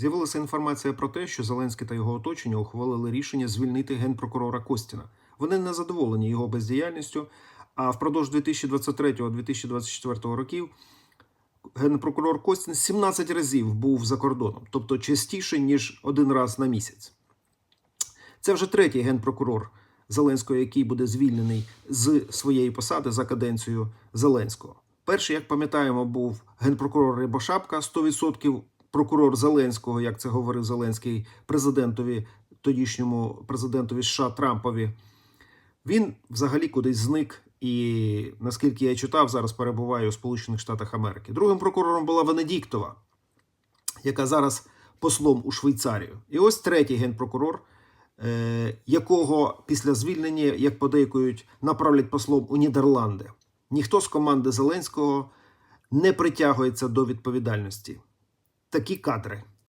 З'явилася інформація про те, що Зеленський та його оточення ухвалили рішення звільнити генпрокурора Костіна. Вони не задоволені його бездіяльністю. А впродовж 2023-2024 років генпрокурор Костін 17 разів був за кордоном, тобто частіше ніж один раз на місяць. Це вже третій генпрокурор Зеленського, який буде звільнений з своєї посади за каденцію Зеленського. Перший, як пам'ятаємо, був генпрокурор Рибошапка, 100% прокурор Зеленського, як це говорив Зеленський президентові, тодішньому президентові США Трампові. Він взагалі кудись зник і, наскільки я читав, зараз перебуває у Сполучених Штатах Америки. Другим прокурором була Венедіктова, яка зараз послом у Швейцарію. І ось третій генпрокурор, е, якого після звільнення, як подейкують, направлять послом у Нідерланди. Ніхто з команди Зеленського не притягується до відповідальності такі кадри.